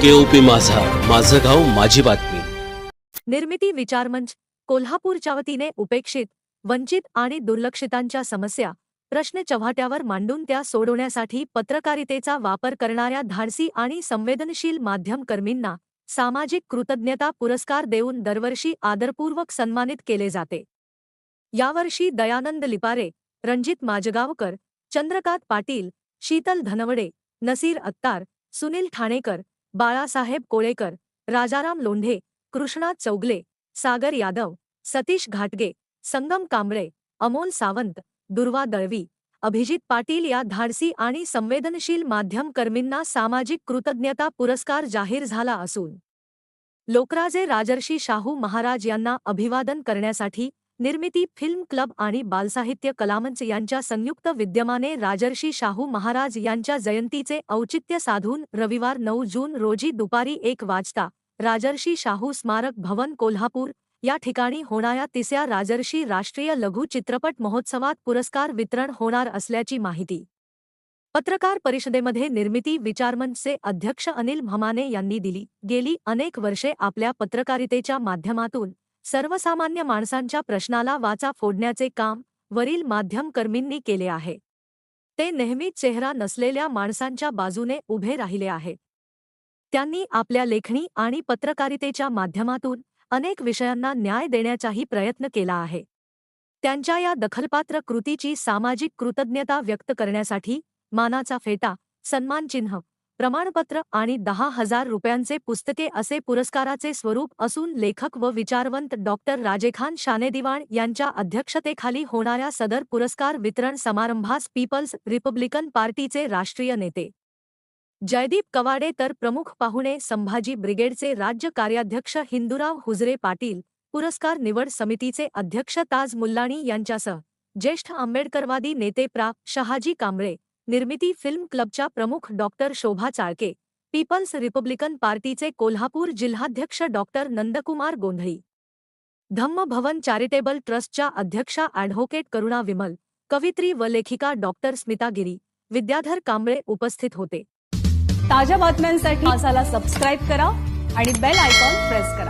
केओपी माझा. माझं गाव माझी बातमी. निर्मिती विचारमंच कोल्हापूरच्या वतीने उपेक्षित वंचित आणि दुर्लक्षितांच्या समस्या प्रश्न चव्हाट्यावर मांडून त्या सोडवण्यासाठी पत्रकारितेचा वापर करणाऱ्या धाडसी आणि संवेदनशील माध्यमकर्मींना सामाजिक कृतज्ञता पुरस्कार देऊन दरवर्षी आदरपूर्वक सन्मानित केले जाते. यावर्षी दयानंद लिपारे रणजित माजगावकर चंद्रकांत पाटील शीतल धनवडे नसीर अत्तार सुनील ठाणेकर बाळासाहेब कोळेकर राजाराम लोंढे कृष्णा चौगले सागर यादव सतीश घाटगे संगम कांबळे अमोल सावंत दुर्वा दळवी अभिजित पाटील या धाडसी आणि संवेदनशील माध्यमकर्मींना सामाजिक कृतज्ञता पुरस्कार जाहीर झाला असून लोकराजे राजर्षी शाहू महाराज यांना अभिवादन करण्यासाठी निर्मिती फिल्म क्लब आणि बालसाहित्य कलामंच यांच्या संयुक्त विद्यमाने राजर्षी शाहू महाराज यांच्या जयंतीचे औचित्य साधून रविवार नऊ जून रोजी दुपारी एक वाजता राजर्षी शाहू स्मारक भवन कोल्हापूर या ठिकाणी होणाऱ्या तिसऱ्या राजर्षी राष्ट्रीय लघु चित्रपट महोत्सवात पुरस्कार वितरण होणार असल्याची माहिती. पत्रकार परिषदेमध्ये निर्मिती विचारमंचचे अध्यक्ष अनिल भमाने यांनी दिली. गेली अनेक वर्षे आपल्या पत्रकारितेच्या माध्यमातून सर्वसामान्य माणसांच्या प्रश्नाला वाचा फोडण्याचे काम वरील माध्यमकर्मींनी केले आहे. ते नेहमीच चेहरा नसलेल्या माणसांच्या बाजूने उभे राहिले आहेत त्यांनी आपल्या लेखणी आणि पत्रकारितेच्या माध्यमातून अनेक विषयांना न्याय देण्याचाही प्रयत्न केला आहे. त्यांच्या या दखलपात्र कृतीची सामाजिक कृतज्ञता व्यक्त करण्यासाठी मानाचा फेटा सन्मानचिन्ह प्रमाणपत्र आणि दहा हजार रुपयांचे पुस्तके असे पुरस्काराचे स्वरूप असून लेखक व विचारवंत डॉक्टर राजेखान शानेदिवाण यांच्या अध्यक्षतेखाली होणाऱ्या सदर पुरस्कार वितरण समारंभास पीपल्स रिपब्लिकन पार्टीचे राष्ट्रीय नेते. जयदीप कवाडे तर प्रमुख पाहुणे संभाजी ब्रिगेडचे राज्य कार्याध्यक्ष हिंदुराव हुजरे पाटील पुरस्कार निवड समितीचे अध्यक्ष ताज मुल्लाणी यांच्यासह ज्येष्ठ आंबेडकरवादी नेते प्रा. शहाजी कांबळे निर्मिती फिल्म क्लबच्या प्रमुख doctor Shobha Chalke Peoples Republican पार्टीचे कोल्हापूर जिल्हाध्यक्ष डॉक्टर नंदकुमार गोंधळी. धम्म भवन चॅरिटेबल ट्रस्टच्या अध्यक्षा ॲडव्होकेट करुणा विमल कवित्री व लेखिका डॉक्टर स्मिता गिरी विद्याधर कांबळे उपस्थित होते. ताज्या बातम्यांसाठी मासाला सबस्क्राईब करा आणि बेल आयकॉन प्रेस करा.